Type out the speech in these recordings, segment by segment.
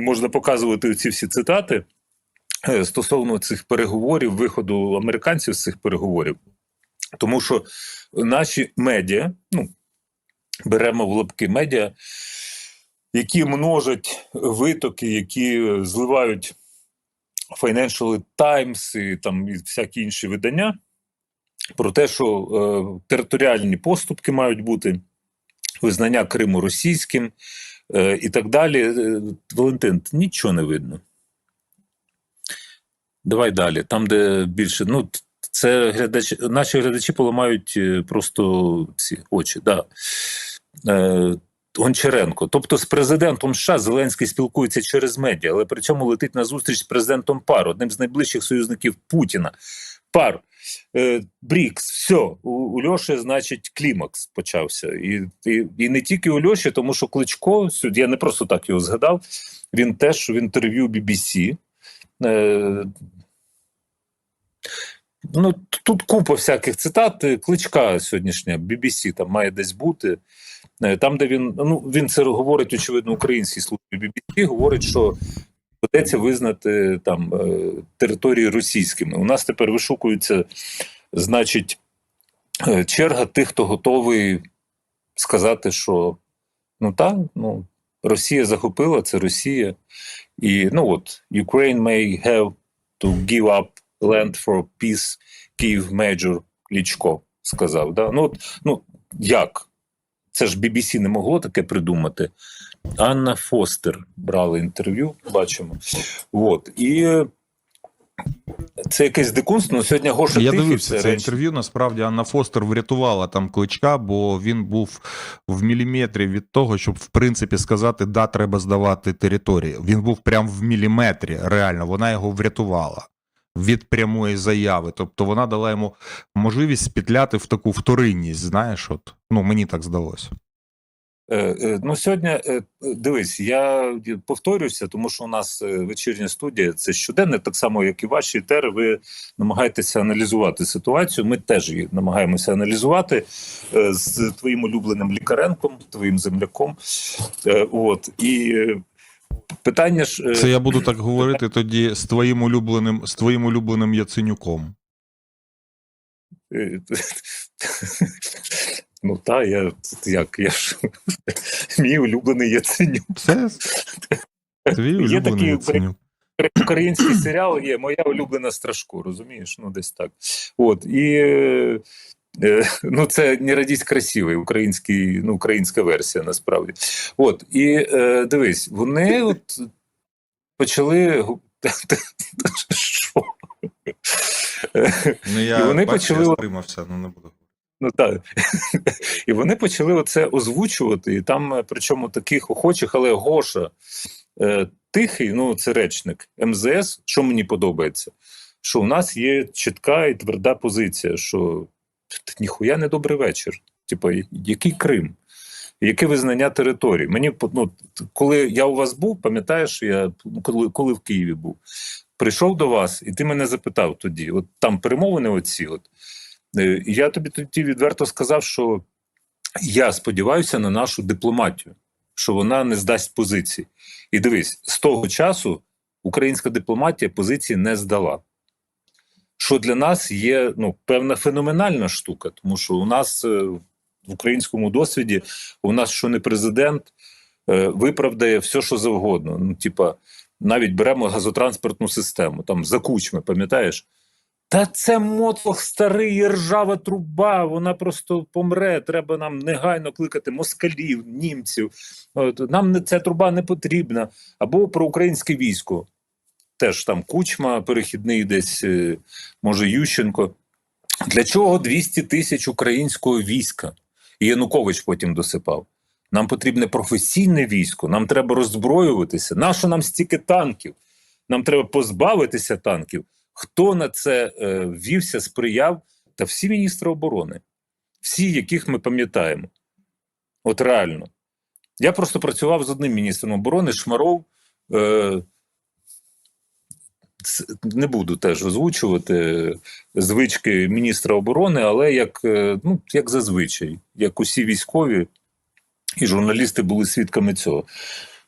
можна показувати ці всі цитати е, стосовно цих переговорів, виходу американців з цих переговорів. Тому що наші медіа, ну беремо в лапки медіа, які множать витоки, які зливають Financial Times і там і всякі інші видання, про те, що е, територіальні поступки мають бути, визнання Криму російським е, і так далі. Е, Валентин, нічого не видно. Давай далі. Там, де більше. Ну, це глядачі, наші глядачі поламають е, просто ці очі. Да. Е, Гончаренко. Тобто з президентом США Зеленський спілкується через медіа, але при цьому летить на зустріч з президентом ПАР, одним з найближчих союзників Путіна. Пар, е, Брікс, все, у, у Льоші, значить, клімакс почався. І, і, і не тільки у Льоші, тому що Кличко, я не просто так його згадав, він теж в інтерв'ю BBC. Е, Ну, тут купа всяких цитат. е, Кличка сьогоднішня BBC там має десь бути. Е, Там, де він ну він це говорить, очевидно, українській службі BBC, говорить, що доведеться визнати там е, території російськими. У нас тепер вишукується, значить, е, черга тих, хто готовий сказати, що ну так, ну Росія захопила, це Росія, і ну от Ukraine may have to give up land for peace, Київ Major Лічко сказав. Да? Ну, от, ну як? Це ж BBC не могло таке придумати. Анна Фостер брала інтерв'ю, бачимо. От. І це якесь дикунство. Ну, сьогодні Гоша Я Тихий, дивився це інтерв'ю. Насправді Анна Фостер врятувала там кличка, бо він був в міліметрі від того, щоб в принципі сказати, да, треба здавати території. Він був прям в міліметрі. Реально, вона його врятувала від прямої заяви. Тобто вона дала йому можливість спітляти в таку вторинність. Знаєш, от ну мені так здалося. Е, е, Ну, сьогодні е, дивись, я повторюся, тому що у нас вечірня студія це щоденник, так само як і ваші тери. Ви намагаєтеся аналізувати ситуацію. Ми теж її намагаємося аналізувати з твоїм улюбленим лікаренком, твоїм земляком. От і питання ж Це я буду так говорити тоді з твоїм улюбленим, з твоїм улюбленим Яценюком. Ну та я як я ж мій улюблений Яценюк. Це твій Є улюблений такий Яценюк. Український серіал є моя улюблена Страшко, розумієш? Ну, десь так. От і е, ну, це не радість красивий, український, ну, українська версія насправді. От, і е, дивись, вони от почали. Що? Ну, я, І вони бачиш, почали я стримався, ну не буду. Ну так. І вони почали оце озвучувати, і там, е, причому таких охочих, але Гоша е, тихий, ну це речник МЗС, що мені подобається, що у нас є чітка і тверда позиція, що ніхуя не добрий вечір. Типа, який Крим? Яке визнання території? Мені ну, коли я у вас був, пам'ятаєш, я ну, коли, коли в Києві був, прийшов до вас, і ти мене запитав тоді: от там перемовини оці, от. Е, Я тобі тоді відверто сказав, що я сподіваюся на нашу дипломатію, що вона не здасть позиції. І дивись, з того часу українська дипломатія позиції не здала. Що для нас є ну, певна феноменальна штука, тому що у нас е, в українському досвіді у нас що не президент е, виправдає все, що завгодно. Ну, типа, навіть беремо газотранспортну систему, там за кучми, пам'ятаєш? Та це мотлох старий і ржава труба, вона просто помре. Треба нам негайно кликати москалів, німців. От, нам ця труба не потрібна. Або про українське військо. Теж там кучма, перехідний десь, е, може, Ющенко. Для чого 200 тисяч українського війська? І Янукович потім досипав. Нам потрібне професійне військо, нам треба роззброюватися. Нащо нам стільки танків? Нам треба позбавитися танків. Хто на це е, ввівся, сприяв? Та всі міністри оборони, всі, яких ми пам'ятаємо. От реально. Я просто працював з одним міністром оборони, Шмаров. Е, не буду теж озвучувати звички міністра оборони, але як, е, ну, як зазвичай, як усі військові і журналісти були свідками цього.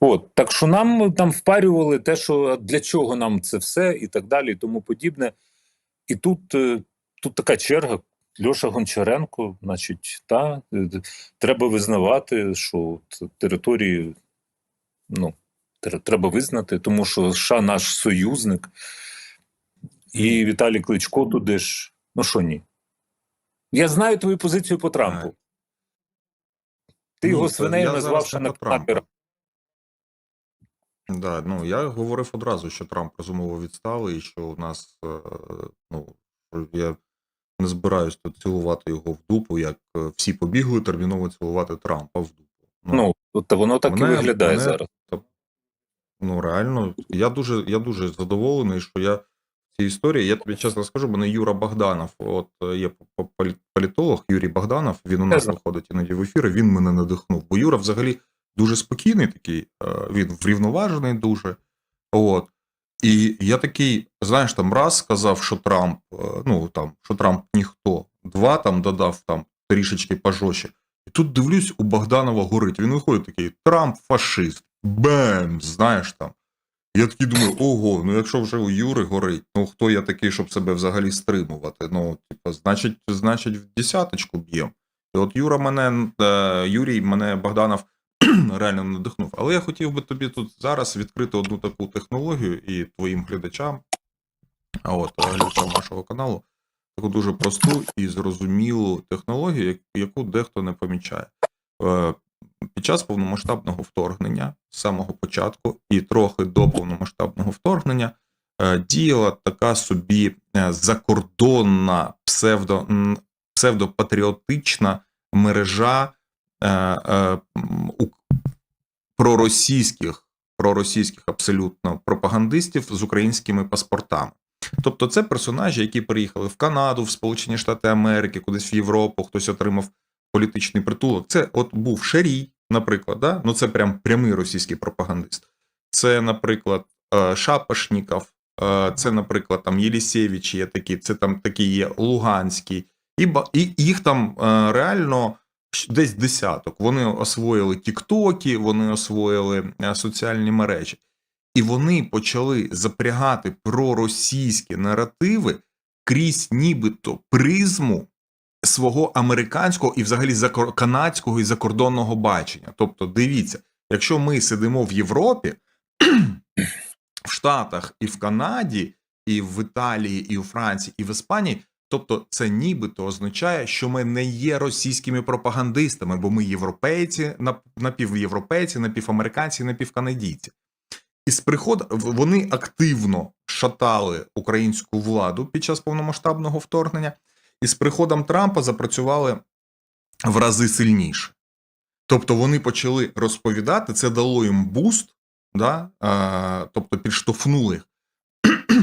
От так що нам там впарювали те, що для чого нам це все, і так далі, і тому подібне. І тут, е, тут така черга. Льоша Гончаренко, значить, та е, треба визнавати, що території ну, треба визнати, тому що США наш союзник, і Віталій Кличко туди ж. Ну що ні? Я знаю твою позицію по Трампу. Ти Ні, його це свинею я назвав зараз ще не на камерах. Да, ну я говорив одразу, що Трамп розумово відсталий, і що у нас е, ну я не збираюсь тут цілувати його в дупу, як е, всі побігли терміново цілувати Трампа в дупу. Ну, от воно так і виглядає мене- зараз. Ну реально, я дуже, я дуже задоволений, що я в цій історії. Я тобі чесно скажу, мене Юра Богданов, от е, є по- по- політолог Юрій Богданов, він у нас виходить іноді в ефіри, він мене надихнув. Бо Юра взагалі дуже спокійний такий, е, він врівноважений дуже. От. І я такий, знаєш, там раз сказав, що Трамп, е, ну там, що Трамп ніхто, два там додав там трішечки пожорстче. І тут дивлюсь, у Богданова горить. Він виходить такий: Трамп фашист. Бем! Знаєш там. Я такий думаю, ого, ну якщо вже у Юри горить, ну хто я такий, щоб себе взагалі стримувати? Ну, типу, значить, значить, в десяточку б'єм. І от Юра мене, е, Юрій мене Богданов реально надихнув. Але я хотів би тобі тут зараз відкрити одну таку технологію і твоїм глядачам, а от глядачам нашого каналу, таку дуже просту і зрозумілу технологію, яку дехто не помічає. Е, Під час повномасштабного вторгнення, з самого початку, і трохи до повномасштабного вторгнення, е, діяла така собі е, закордонна псевдо, псевдопатріотична мережа проросійських, проросійських абсолютно пропагандистів з українськими паспортами. Тобто, це персонажі, які приїхали в Канаду, в Сполучені Штати Америки, кудись в Європу, хтось отримав політичний притулок. Це от був Шарій, наприклад, да? ну це прям прямий російський пропагандист. Це, наприклад, е, Шапошніков, е, це, наприклад, там Єлісєвич є такі, це там такі є Луганський, і, і їх там е, реально десь десяток. Вони освоїли Тіктоки, вони освоїли е, соціальні мережі. І вони почали запрягати проросійські наративи крізь нібито призму свого американського і взагалі канадського і закордонного бачення. Тобто, дивіться, якщо ми сидимо в Європі, в Штатах і в Канаді, і в Італії, і у Франції, і в Іспанії. Тобто, це нібито означає, що ми не є російськими пропагандистами, бо ми європейці, нап- напівєвропейці, напівамериканці, напівканадійці. І з приход вони активно шатали українську владу під час повномасштабного вторгнення, і з приходом Трампа запрацювали в рази сильніше. Тобто вони почали розповідати, це дало їм буст, да? е, тобто підштовхнули їх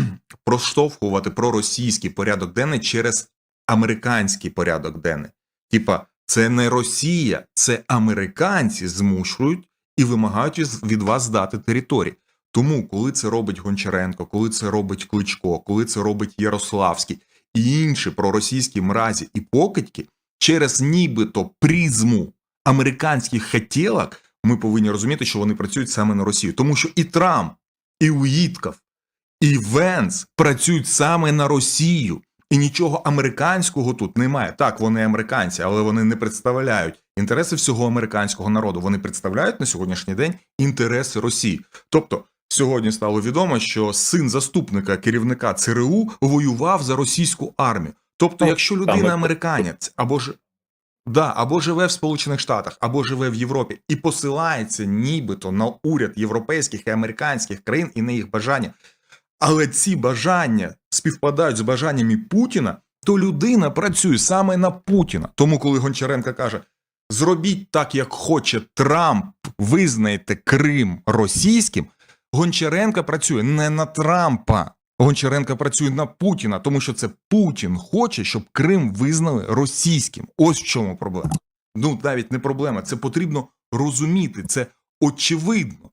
проштовхувати проросійський порядок денний через американський порядок денний. Типа, це не Росія, це американці змушують і вимагають від вас здати території. Тому, коли це робить Гончаренко, коли це робить Кличко, коли це робить Ярославський і інші проросійські мразі і покидьки, через нібито призму американських хотілок, ми повинні розуміти, що вони працюють саме на Росію. Тому що і Трамп, і Уїтков, і Венс працюють саме на Росію. І нічого американського тут немає. Так, вони американці, але вони не представляють інтереси всього американського народу. Вони представляють на сьогоднішній день інтереси Росії. Тобто, сьогодні стало відомо, що син заступника керівника ЦРУ воював за російську армію. Тобто, Ну, якщо людина американець або ж Да, або живе в Сполучених Штатах, або живе в Європі і посилається нібито на уряд європейських і американських країн і на їх бажання. Але ці бажання співпадають з бажаннями Путіна, то людина працює саме на Путіна. Тому, коли Гончаренко каже: зробіть так, як хоче Трамп, визнайте Крим російським, Гончаренко працює не на Трампа. Гончаренко працює на Путіна, тому що це Путін хоче, щоб Крим визнали російським. Ось в чому проблема. Ну, навіть не проблема. Це потрібно розуміти. Це очевидно.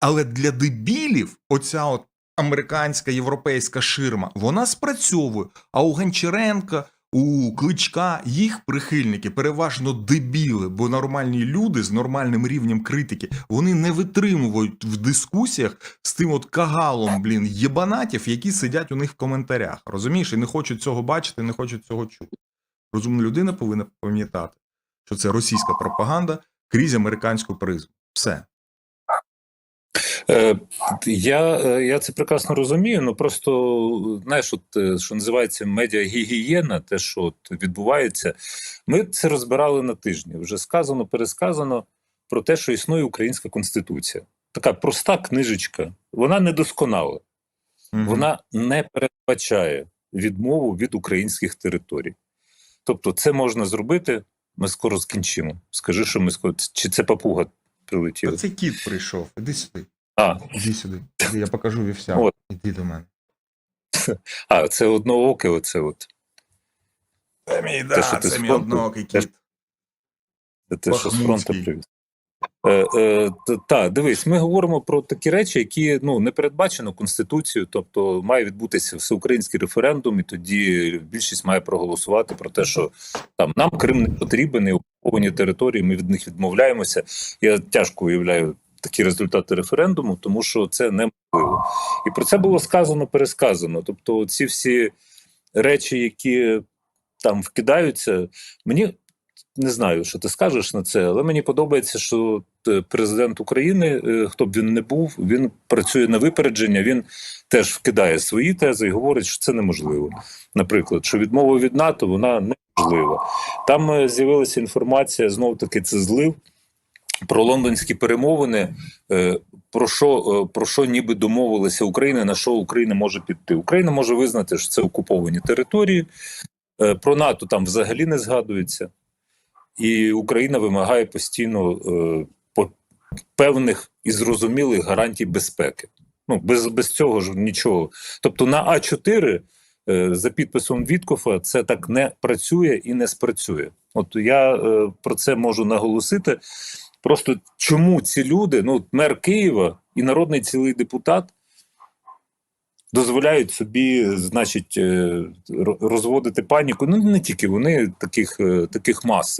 Але для дебілів оця от американська європейська ширма вона спрацьовує. А у Гончаренка, у кличка їх прихильники переважно дебіли, бо нормальні люди з нормальним рівнем критики вони не витримують в дискусіях з тим от кагалом, блін, єбанатів, які сидять у них в коментарях. Розумієш, і не хочуть цього бачити, не хочуть цього чути. Розумна людина повинна пам'ятати, що це російська пропаганда крізь американську призму. Все. Е, Я, е, я це прекрасно розумію. Ну просто знаєш, от е, що називається медіагігієна, те, що от відбувається, ми це розбирали на тижні. Вже сказано, пересказано про те, що існує українська конституція. Така проста книжечка. Вона недосконала, Мгм. вона не передбачає відмову від українських територій. Тобто, це можна зробити. Ми скоро скінчимо. Скажи, що ми скоро чи це папуга прилетіла? Це кіт прийшов. Іди сюди. А, Іди сюди. Я покажу вівсянку. От. Іди до мене. а це однооке, оце от. Це мій, Те, що це мій одноокий кіт. Це те, що з фронту привіз. Е, е, та, дивись, ми говоримо про такі речі, які ну не передбачено конституцією, тобто має відбутися всеукраїнський референдум, і тоді більшість має проголосувати про те, що там нам Крим не потрібен, і окуповані території. Ми від них відмовляємося. Я тяжко уявляю такі результати референдуму, тому що це неможливо. І про це було сказано, пересказано. Тобто, ці всі речі, які там вкидаються, мені не знаю, що ти скажеш на це, але мені подобається, що е, президент України, е, хто б він не був, він працює на випередження. Він теж вкидає свої тези і говорить, що це неможливо. Наприклад, що відмова від НАТО вона неможлива. Там е, з'явилася інформація, знов таки це злив. Про лондонські перемовини, е, про що, е, про що ніби домовилася Україна, на що Україна може піти. Україна може визнати, що це окуповані території. Е, Про НАТО там взагалі не згадується, і Україна вимагає постійно по- певних і зрозумілих гарантій безпеки. Ну без, без цього ж нічого. Тобто на А 4 е, за підписом Віткофа це так не працює і не спрацює. От я про це можу наголосити. Просто чому ці люди, ну мер Києва і народний цілий депутат, дозволяють собі, значить, е, розводити паніку. Ну не тільки вони, таких, е, таких мас.